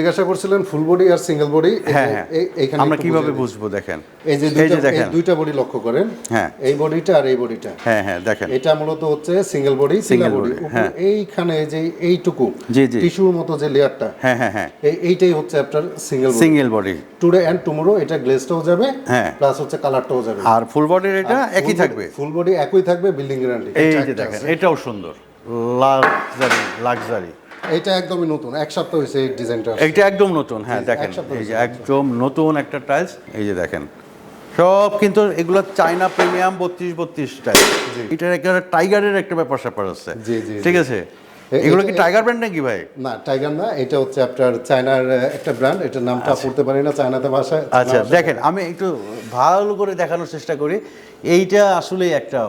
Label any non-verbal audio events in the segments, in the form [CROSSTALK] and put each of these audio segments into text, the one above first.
জিজ্ঞাসা করছিলেন full body আর সিঙ্গেল বডি হ্যাঁ হ্যাঁ। আমরা কীভাবে বুঝব দেখেন। এই যে দেখেন। দুইটা বডি লক্ষ্য করেন। হ্যাঁ। এই বডিটা আর এই বডিটা হ্যাঁ হ্যাঁ দেখেন। এটা মূলত হচ্ছে সিঙ্গেল বডি সিঙ্গেল বডি হ্যাঁ। এইখানে যে এইটুকু জি, জি। টিস্যুর মতো যে লেয়ারটা হ্যাঁ হ্যাঁ হ্যাঁ। এই এইটাই হচ্ছে আপনার single body single body today and tomorrow এটা গ্লেজটাও যাবে হ্যাঁ। প্লাস হচ্ছে কালারটাও যাবে। আর ফুল বডির এটা একই থাকবে? ফুল বডি একই থাকবে বিল্ডিং গ্যারান্টি এই যে দেখেন এটাও সুন্দর। লাক্সারি লাক্সারি এটা একদমই নতুন এক সপ্তাহ হয়েছে এই ডিজাইনটা এটা একদম নতুন হ্যাঁ দেখেন সপ্তাহ এই যে একদম নতুন একটা টাইলস এই যে দেখেন। সব কিন্তু এগুলো চাইনা প্রিমিয়াম বত্রিশ বত্রিশ টাইলস এটার একটা টাইগারের একটা ব্যাপার স্যাপার আছে জি, জি, ঠিক আছে? এগুলো কি টাইগার ব্র্যান্ড নাকি ভাই? না টাইগার না এটা হচ্ছে আপনার চায়নার একটা ব্র্যান্ড এটার নামটা পড়তে পারি না চায়নাতে ভাষায় আচ্ছা দেখেন আমি একটু ভালো করে দেখানোর চেষ্টা করি। এইটা আসলে একটা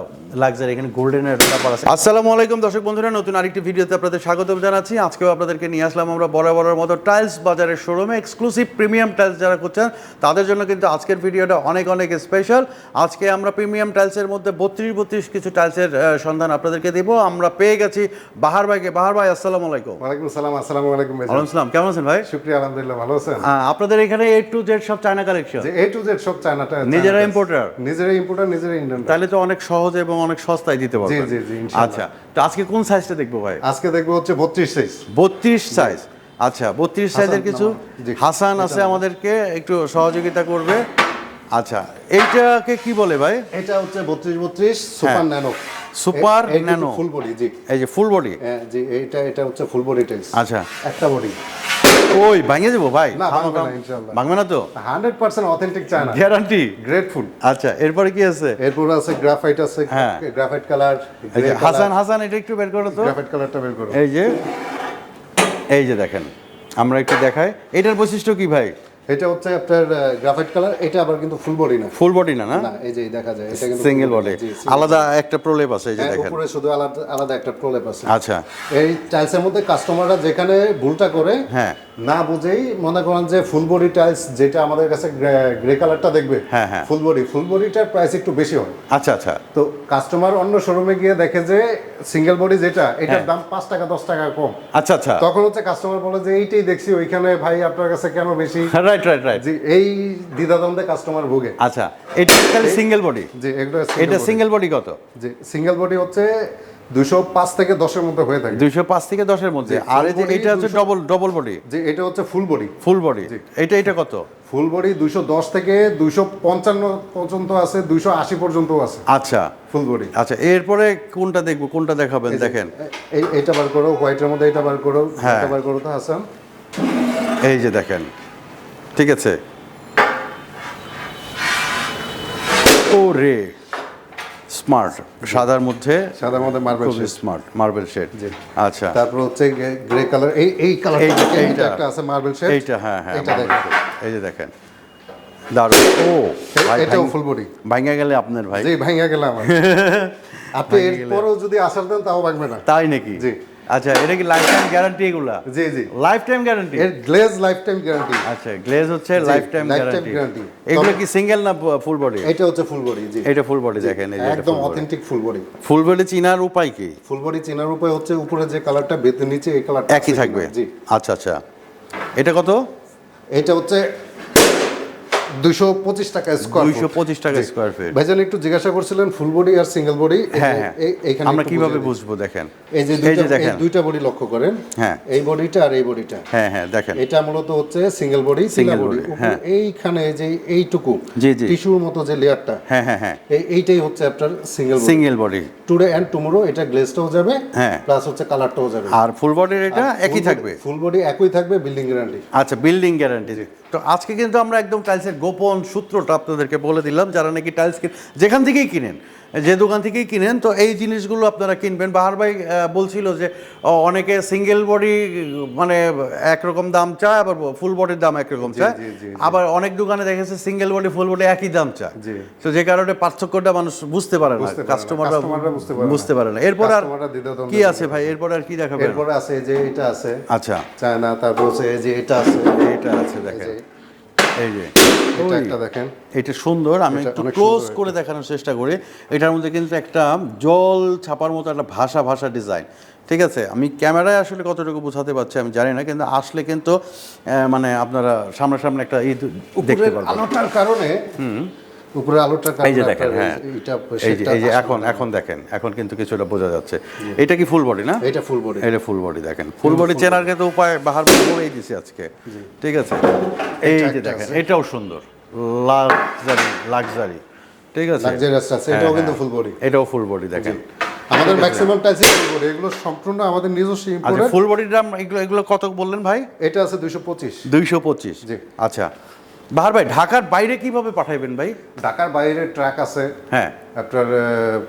লাক্সারি এখানে গোল্ডেনের ব্যাপার আছে। আসসালামু আলাইকুম দর্শক বন্ধুরা নতুন আরেকটি ভিডিওতে আপনাদের স্বাগত জানাচ্ছি। আজকেও আপনাদেরকে নিয়ে আসলাম আমরা বড় বরাবরের মতো টাইলস বাজারের শোরুমে এক্সক্লুসিভ প্রিমিয়াম টাইলস যারা করছেন তাদের জন্য কিন্তু আজকের ভিডিওটা অনেক অনেক স্পেশাল আজকে আমরা প্রিমিয়াম টাইলসের মধ্যে বত্রিশ বত্রিশ কিছু টাইলসের সন্ধান আপনাদেরকে দেবো। আমরা পেয়ে গেছি বাহার ভাইকে বাহার ভাই আসসালামু আলাইকুম। ওয়ালাইকুম সালাম আসসালামু আলাইকুম ভাই ওয়ালাইকুম আসসালাম কেমন আছেন ভাই? শুক্রিয়া আলহামদুলিল্লাহ ভালো আছেন? আপনাদের এখানে এ টু জেড সব চায়না কালেকশন যে এ টু জেড সব চায়নাটা নিজেরা importer? নিজেরা ইম্পোর্টার নিজেরা ইন্ডিয়ান তাহলে তো অনেক সহজ এবং অনেক সস্তায় দিতে পারবেন। জি, জি, ইনশাআল্লাহ। আচ্ছা তো আজকে কোন সাইজটা দেখব ভাই? আজকে দেখব হচ্ছে বত্রিশ সাইজ বত্রিশ সাইজ আচ্ছা বত্রিশ সাইজের কিছু জি। হাসান আছে আমাদেরকে একটু সহযোগিতা করবে। আচ্ছা এইটাকে কি বলে ভাই? এটা হচ্ছে বত্রিশ বত্রিশ super nano. Super nano. Full body জি। এই যে ফুল বডি হ্যাঁ, জি এটা এটা হচ্ছে ফুল বডি টাইলস আচ্ছা। একটা বডি ওই ভাঙিয়ে দেবো ভাই? না, ভাঙবে না, ইনশাআল্লাহ। ভাঙবে না তো? Hundred percent authentic china guarantee grateful আচ্ছা এরপরে কি আছে? এরপর আছে গ্রাফাইট আছে হ্যাঁ। গ্রাফাইট কালার হাসান হাসান এটা একটু বের করো তো। গ্রাফাইট কালারটা বের করো। এই যে এই যে দেখেন আমরা একটু দেখাই। এটার বৈশিষ্ট্য কি ভাই? এটা হচ্ছে আপনার গ্রাফাইট কালার এটা আবার কিন্তু ফুল বডি না। ফুল বডি না না? এই যে দেখা যায় এটা কিন্তু সিঙ্গেল বডি আলাদা একটা প্রলেপ আছে এই যে হ্যাঁ, দেখেন। উপরে শুধু আলাদা আলাদা একটা প্রলেপ আছে। আচ্ছা। এই টাইলসের মধ্যে কাস্টমাররা যেখানে ভুলটা করে হ্যাঁ। না বুঝেই মনে করেন যে ফুল বডি টাইলস যেটা আমাদের কাছে গ্রে কালারটা দেখবে হ্যাঁ, হ্যাঁ। ফুল বডি ফুল বডিটার প্রাইস একটু বেশি হয়। আচ্ছা আচ্ছা। তো কাস্টমার অন্য শোরুমে গিয়ে দেখে যে সিঙ্গেল বডি যেটা এটার হ্যাঁ। দাম পাঁচ টাকা দশ টাকা কম। আচ্ছা আচ্ছা। তখন হচ্ছে কাস্টমার বলে যে এইটাই দেখছি ওইখানে ভাই আপনার কাছে কেন বেশি? রাইট রাইট রাইট যে এই দ্বিধাদ্বন্দ্বে কাস্টমার ভোগে। আচ্ছা এটা সিঙ্গেল বডি এগুলো এটা সিঙ্গেল বডি কত? যে সিঙ্গেল বডি হচ্ছে দুশো পাঁচ থেকে দশের মধ্যে হয়ে থাকে। দুইশো পাঁচ থেকে দশের মধ্যে। আর এই যে এটা হচ্ছে ডবল ডবল বডি যে এটা হচ্ছে ফুল বডি ফুল বডি এটা এটা কত? ফুল বডি দুইশো দশ থেকে দুইশো পঞ্চান্ন পর্যন্ত আছে দুইশো আশি পর্যন্ত আছে। আচ্ছা। ফুল বডি আচ্ছা এরপরে কোনটা দেখব কোনটা দেখাবেন দেখেন। এই এইটা বার করো হোয়াইটের মধ্যে এটা বার করো হ্যাঁ। এটা বার করো তো হাসান। এই যে দেখেন। ঠিক আছে। ও রে স্মার্ট সাদার মধ্যে সাদার মধ্যে marble shade smart marble shade. আচ্ছা। তারপর হচ্ছে গ্রে কালার এই এই কালার এই- এইটা। একটা আছে মার্বেল শেড এইটা হ্যাঁ হ্যাঁ এই যে দেখেন। দারুণ। ও এটাও ফুল বডি ভাঙা গেলে আপনার ভাই। জি ভাঙা গেলাম [LAUGHS] আপনি এরপরও যদি আসার দেন তাও ভাঙবে না। তাই নাকি? জি। আচ্ছা এটা কি লাইফ টাইম গ্যারান্টি এগুলা? জি জি। লাইফ টাইম গ্যারান্টি এর গ্লেজ লাইফ টাইম গ্যারান্টি আচ্ছা গ্লেজ হচ্ছে লাইফ টাইম গ্যারান্টি এগুলো কি সিঙ্গেল না ফুল বডি এটা হচ্ছে ফুল বডি জি। এটা ফুল বডি দেখেন এই একদম authentic full body full body চিনার উপায় কি? ফুল বডি চেনার উপায় হচ্ছে উপরে যে কালারটা বেতে নিচে এই কালারটা একই থাকবে। জি। আচ্ছা আচ্ছা। এটা কত? এটা হচ্ছে দুশো পঁচিশ টাকা স্কোয়ার দুইশো পঁচিশ টাকা স্কোয়ার ফিট ভাইজান একটু জিজ্ঞাসা করছিলেন ফুল বডি আর সিঙ্গেল বডি হ্যাঁ হ্যাঁ। এইখানে আমরা কীভাবে বুঝব দেখেন। এই যে দেখেন। দুইটা বডি লক্ষ্য করেন। হ্যাঁ। এই বডিটা আর এই বডিটা হ্যাঁ হ্যাঁ দেখেন। এটা মূলত হচ্ছে সিঙ্গেল বডি সিঙ্গেল বডি। এইখানে যে এইটুকু। টিস্যুর মতো যে লেয়ারটা হ্যাঁ হ্যাঁ হ্যাঁ। এইটাই হচ্ছে আপনার single single body today and tomorrow এটা গ্লেজটাও যাবে হ্যাঁ। প্লাস হচ্ছে কালারটাও যাবে। আর ফুল বডির এটা একই থাকবে? ফুল বডি একই থাকবে বিল্ডিং গ্যারান্টি আচ্ছা বিল্ডিং গ্যারান্টি তো আজকে কিন্তু আমরা একদম টাইলসের গোপন সূত্রটা আপনাদেরকে বলে দিলাম, যারা নাকি টাইলস যেখান থেকেই কিনেন। যে দোকান থেকেই কিনেন তো এই জিনিসগুলো আপনারা কিনবেন। বাহার ভাই বলছিল যে অনেকে সিঙ্গেল বডি মানে একরকম দাম চায় আবার ফুল বডির দাম একরকম চায়। আবার অনেক দোকানে দেখেছে সিঙ্গেল বডি ফুল বডি একই দাম চায়। তো যে কারণে পার্থক্যটা মানুষ বুঝতে পারে না। কাস্টমাররা বুঝতে পারে না। বুঝতে পারে না। এরপর আর কি আছে ভাই? এরপর আর কি দেখাবেন? এরপর আছে যে এটা আছে। আচ্ছা। চায়না তারপর হচ্ছে যে এটা আছে। এটা আছে দেখেন। এই যে। একটা দেখেন। এটা সুন্দর আমি একটু ক্লোজ করে দেখানোর চেষ্টা করি। এটার মধ্যে কিন্তু একটা জল ছাপার মতো একটা ভাষা ভাষা ডিজাইন ঠিক আছে? আমি ক্যামেরায় আসলে কতটুকু বোঝাতে পারছি আমি জানি না কিন্তু আসলে কিন্তু আহ, মানে আপনারা সামনাসামনি একটা ঈদ দেখতে পারবেন। আলোটার কারণে উপরের আলোটার এই যে দেখেন হ্যাঁ। এই যে এই যে এখন এখন দেখেন এখন কিন্তু কিছুটা বোঝা যাচ্ছে। এটা কি ফুল বডি না? এটা ফুল বডি এটা ফুল বডি দেখেন। ফুল বডি চেনার কিন্তু উপায় বাহার দিছি আজকে। ঠিক আছে? এই যে দেখেন এটাও সুন্দর। লাক্সারি লাক্সারি ঠিক আছে? লাক্সারিয়াস আছে হ্যাঁ, এটাও হ্যাঁ। কিন্তু ফুল বডি এটাও ফুল বডি দেখেন। আমাদের ম্যাক্সিমাম টাইসই ফুল বডি এগুলো সম্পূর্ণ আমাদের নিজস্ব ইম্পোর্টেড ফুল বডির দাম এগুলো এগুলো কত বললেন ভাই? এটা আছে 225 দুইশো পঁচিশ। জি। আচ্ছা। বাহার ভাই ঢাকার বাইরে কীভাবে পাঠাইবেন ভাই? ঢাকার বাইরে ট্র্যাক আছে। হ্যাঁ। আপনার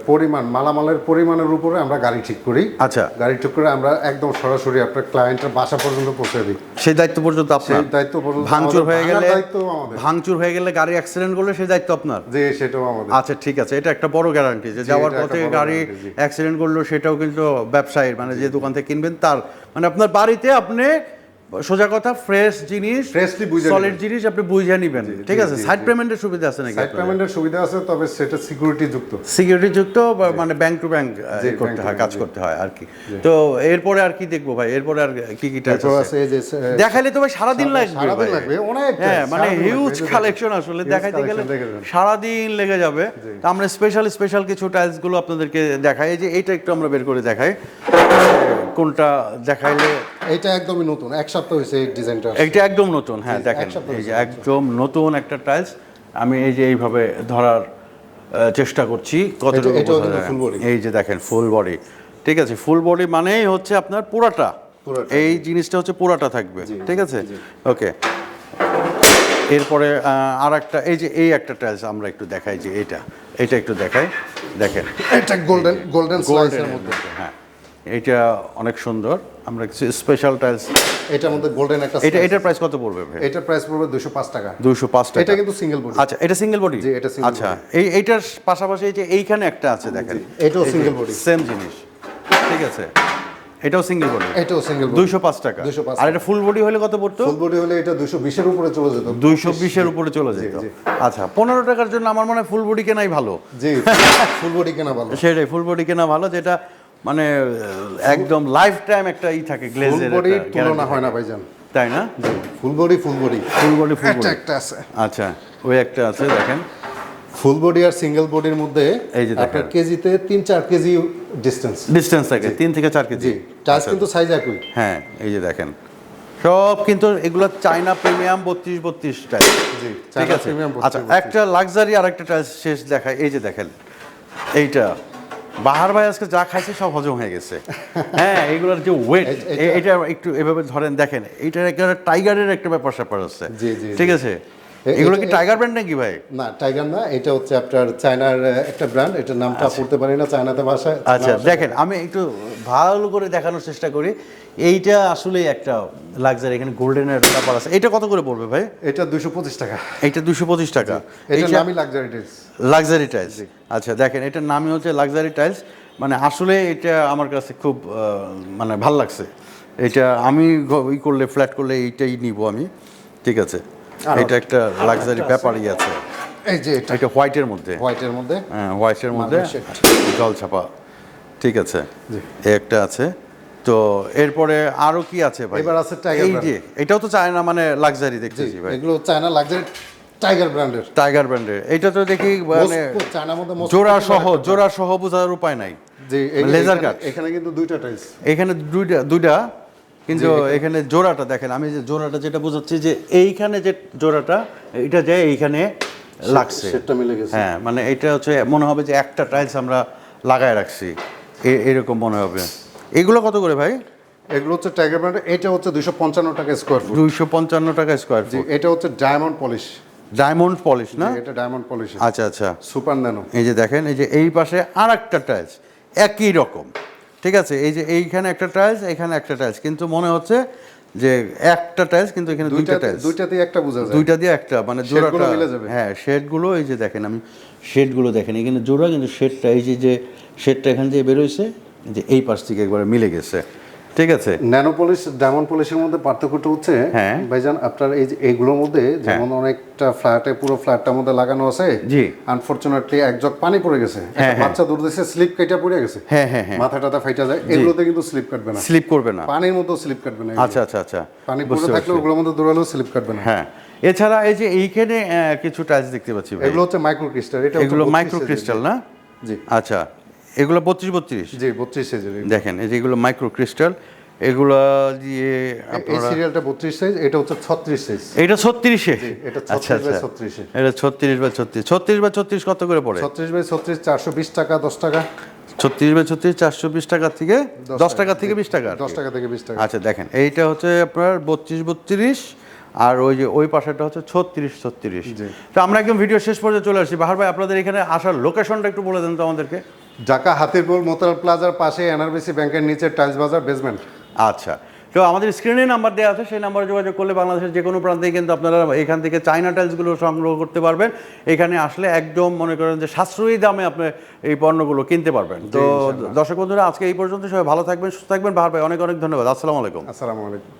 পরিমাণ মালামালের পরিমাণের উপরে আমরা গাড়ি ঠিক করি। আচ্ছা। গাড়ি ঠিক করে আমরা একদম সরাসরি আপনার ক্লায়েন্টের বাসা পর্যন্ত পৌঁছে দিই। সেই দায়িত্ব পর্যন্ত আপনার? সেই দায়িত্ব পর্যন্ত ভাঙচুর হয়ে গেলে দায়িত্ব আমাদের। ভাঙচুর হয়ে গেলে গাড়ি অ্যাক্সিডেন্ট করলে সেই দায়িত্ব আপনার? যে সেটাও আমাদের। আচ্ছা ঠিক আছে। এটা একটা বড় গ্যারান্টি যে যাওয়ার পথে গাড়ি অ্যাক্সিডেন্ট করল সেটাও কিন্তু ব্যবসায়ীর মানে যে দোকান থেকে কিনবেন তার মানে আপনার বাড়িতে আপনি সোজা কথা ফ্রেশ জিনিস Freshly বুঝে সলিড জিনিস আপনি বুঝে নেবেন। ঠিক আছে? সাইড। পেমেন্টের সুবিধা আছে নাকি সাইড পেমেন্টের সুবিধা আছে তবে সেটা সিকিউরিটি যুক্ত। সিকিউরিটি যুক্ত মানে ব্যাংক টু ব্যাংক করতে হয় কাজ করতে হয় আর কি। তো এরপরে আর কি দেখব ভাই? এরপরে আর কি কি এরপর আছে? দেখাইলে তো ভাই সারাদিন লাগবে সারাদিন ভাই। লাগবে, অনেক হ্যাঁ মানে হিউজ কালেকশন আসলে। দেখাইতে গেলে যাবেন। সারাদিন লেগে যাবে। তো আমরা স্পেশাল স্পেশাল কিছু টাইলসগুলো আপনাদেরকে দেখাই। যে এইটা একটু আমরা বের করে দেখাই। কোনটা দেখাইলে? এটা একদমই নতুন। এক সপ্তাহ হয়েছে এই ডিজাইনটা এইটা একদম নতুন হ্যাঁ দেখেন এই যে একদম নতুন একটা টাইলস আমি এই যে এইভাবে ধরার চেষ্টা করছি কতটুকু। এই যে দেখেন ফুল বডি ঠিক আছে ফুল বডি মানেই হচ্ছে আপনার পুরাটা। পুরাটা, এই জিনিসটা হচ্ছে পুরাটা থাকবে ঠিক আছে? ওকে। এরপরে আর একটা এই যে এই একটা টাইলস আমরা একটু দেখাই যে এটা এটা একটু দেখাই দেখেন। এটা গোল্ডেন গোল্ডেন স্লাইসের গোল্ডেন মধ্যে হ্যাঁ। এটা অনেক সুন্দর। আমরা কিছু স্পেশাল টাইলস এটার মধ্যে গোল্ডেন একটা এটা এটার প্রাইস কত পড়বে ভাই? এটার প্রাইস পড়বে 205 টাকা। দুশো পাঁচ টাকা। এটা কিন্তু সিঙ্গেল বডি আচ্ছা এটা সিঙ্গেল বডি জি, এটা single আচ্ছা এই এইটার পাশাপাশি এই যে এইখানে একটা আছে দেখেন। এটাও single body। সেম জিনিস। ঠিক আছে? এটাও সিঙ্গেল বডি এটাও সিঙ্গেল বডি দুইশো পাঁচ টাকা। 205 আর এটা ফুল বডি হলে কত পড়তো? ফুল বডি হলে এটা 220 এর উপরে চলে যেত। দুইশো বিশের উপরে চলে যেত। আচ্ছা পনেরো টাকার জন্য আমার মনে হয় ফুল বডি কেনাই ভালো। জি ফুল বডি কেনা ভালো। সেটাই ফুল বডি কেনা ভালো যেটা মানে একদম লাইফ টাইম একটা ই থাকে গ্লেজের বডি তুলনা হয় না ভাইজান। তাই না? Full body full body full body full একটা বডি একটা আছে। আচ্ছা ওই একটা আছে দেখেন। ফুল বডি আর সিঙ্গেল বডির মধ্যে এই যে। আপনার কেজিতে তিন চার কেজি ডিস্টেন্স ডিস্টেন্স থাকে তিন থেকে চার কেজি। জি টাচ কিন্তু সাইজ একই। হ্যাঁ এই যে দেখেন। সব কিন্তু এগুলো চাইনা প্রিমিয়াম বত্রিশ বত্রিশ টাইপ জি ঠিক আছে? আচ্ছা একটা লাক্সারি আর একটা টাইলস শেষ দেখায় এই যে দেখেন। এইটা। বাহার ভাই আজকে যা খাইছে সব হজম হয়ে গেছে। হ্যাঁ এইগুলোর যে ওয়েট এটা একটু এভাবে ধরেন দেখেন এইটার একটা টাইগারের একটা ব্যাপার স্যাপার আছে ঠিক আছে? এগুলো কি টাইগার ব্র্যান্ড নাকি ভাই? না টাইগার না এটা হচ্ছে আপনার চায়নার একটা ব্র্যান্ড এটার নামটা পড়তে পারি না চায়নাতে ভাষায় আচ্ছা দেখেন আমি একটু ভালো করে দেখানোর চেষ্টা করি। এইটা আসলে একটা লাক্সারি এখানে গোল্ডেনের ব্যাপার আছে। এটা কত করে পড়বে ভাই? এটা দুশো পঁচিশ টাকা। এইটা দুশো পঁচিশ টাকা। এটার নামই লাক্সারি টাইলস লাক্সারি টাইলস আচ্ছা দেখেন এটার নামই হচ্ছে লাক্সারি টাইলস মানে আসলে এটা আমার কাছে খুব মানে ভালো লাগছে। এটা আমি ই করলে ফ্ল্যাট করলে এইটাই নিব আমি। ঠিক আছে। এটা একটা লাক্সারি ব্যাপারই আছে। এই যে এটা। এটা হোয়াইটের মধ্যে। হোয়াইটের মধ্যে। হ্যাঁ হোয়াইটের মধ্যে। Marble জল ছাপা। ঠিক আছে। এই একটা আছে। তো এরপরে আরও কি আছে ভাই? এবার আছে Tiger এই যে এটাও তো চায়না মানে লাক্সারি দেখতেছি ভাই। এগুলো চায়না লাক্সারি টাইগার ব্র্যান্ডের টাইগার ব্র্যান্ডের এটা তো দেখি মানে চায়নার মধ্যে জোড়া সহ জোড়া সহ বোঝার উপায় নাই। জি লেজার এখানে- কাট এখানে কিন্তু দুইটা টাইলস এখানে দুইটা দুইটা কিন্তু এখানে জোড়াটা দেখেন আমি যে জোড়াটা যেটা বোঝাচ্ছি যে এইখানে যে জোড়াটা এটা যে এইখানে লাগছে। সেটটা মিলে গেছে। হ্যাঁ মানে এটা হচ্ছে মনে হবে যে একটা টাইলস আমরা লাগায় রাখছি। এরকম মনে হবে। এগুলো কত করে ভাই? এগুলো হচ্ছে টাইগার ব্র্যান্ডের এটা হচ্ছে দুইশো পঞ্চান্ন টাকা স্কোয়ার ফুট দুইশো পঞ্চান্ন টাকা স্কোয়ার ফুট এটা হচ্ছে ডায়মন্ড পলিশ ডায়মন্ড পলিশ না? এটা ডায়মন্ড পলিশ আচ্ছা আচ্ছা। সুপার ন্যানো এই যে দেখেন এই যে এই পাশে আর একটা টাইলস একই রকম। ঠিক আছে? এই যে এইখানে একটা টাইলস এখানে একটা টাইলস কিন্তু মনে হচ্ছে যে একটা টাইলস কিন্তু এখানে দুইটা দুইটা টাইলস দুইটাতেই একটা বোঝা যায়। দুইটা দিয়ে একটা মানে জোড়াটা। হ্যাঁ শেডগুলো এই যে দেখেন আমি শেডগুলো দেখেন। এখানে জোড়া কিন্তু শেডটা এই যে যে শেডটা এখান দিয়ে বেরোইছে যে এই পাশ থেকে একবারে মিলে গেছে। ঠিক আছে। ন্যানো পলিশ ডায়মন্ড পলিশের মধ্যে পার্থক্যটা হচ্ছে হ্যাঁ। ভাইজান আপনার এই এইগুলোর মধ্যে যেমন অনেকটা ফ্ল্যাটে পুরো ফ্ল্যাটটার মধ্যে লাগানো আছে জি। আনফরচুনেটলি এক জগ পানি পড়ে গেছে। একটা হ্যাঁ, হ্যাঁ। বাচ্চা দূর দিচ্ছে স্লিপ কেটে পড়ে গেছে। হ্যাঁ হ্যাঁ হ্যাঁ। মাথা টাথা ফাইটা যায় এগুলোতে কিন্তু স্লিপ কাটবে না। স্লিপ করবে না। পানির মতো স্লিপ কাটবে না আচ্ছা আচ্ছা আচ্ছা। পানি পড়ে থাকলে ওগুলোর মধ্যে দৌড়ালেও স্লিপ কাটবে না। হ্যাঁ। এছাড়া এই যে এইখানে কিছু টাইলস দেখতে পাচ্ছি ভাই। এগুলো হচ্ছে মাইক্রো ক্রিস্টাল এটা হচ্ছে এগুলো মাইক্রো ক্রিস্টাল না? জি। আচ্ছা। এগুলো বত্রিশ বত্রিশ? জি বত্রিশ সাইজের দেখেন এই যে এগুলো মাইক্রো ক্রিস্টাল এগুলো দিয়ে এই আপনারা সিরিয়ালটা বত্রিশ সাইজ এটা হচ্ছে ছত্রিশ সাইজ এটা ছত্রিশে এটা আচ্ছা 36 বাই আচ্ছা 36 এ। এটা ছত্রিশ বা ছত্রিশ। ছত্রিশ বা ছত্রিশ কত করে পড়ে? ছত্রিশ বাই ছত্রিশ চারশো বিশ টাকা দশ টাকা। ছত্রিশ বা ছত্রিশ চারশো বিশ টাকা থেকে? দশ টাকা থেকে বিশ টাকা আর কি। দশ টাকা থেকে বিশ টাকা। আচ্ছা দেখেন এইটা হচ্ছে আপনার বত্রিশ বত্রিশ আর ওই যে ওই পাশেটা হচ্ছে ছত্রিশ ছত্রিশ। তো আমরা একদম ভিডিও শেষ পর্যন্ত চলে আসছি বাহার ভাই আপনাদের এখানে আসার লোকেশনটা একটু বলে দেন তো আমাদেরকে। ঢাকা হাতিরপুল মোতাল প্লাজার পাশে এনআরবিসি ব্যাংকের নিচে টাইলস বাজার বেসমেন্ট আচ্ছা। তো আমাদের স্ক্রিনে নাম্বার দেওয়া আছে সেই নাম্বারে যোগাযোগ করলে বাংলাদেশের যে কোনো প্রান্তে কিন্তু আপনারা এখান থেকে চাইনা টাইলসগুলো সংগ্রহ করতে পারবেন। এখানে আসলে একদম মনে করেন যে সাশ্রয়ী দামে আপনি এই পণ্যগুলো কিনতে পারবেন। তো দর্শক বন্ধুরা আজকে এই পর্যন্ত সবাই ভালো থাকবেন সুস্থ থাকবেন। বাহার ভাই অনেক অনেক ধন্যবাদ। আসসালামু আলাইকুম। আসসালামু আলাইকুম।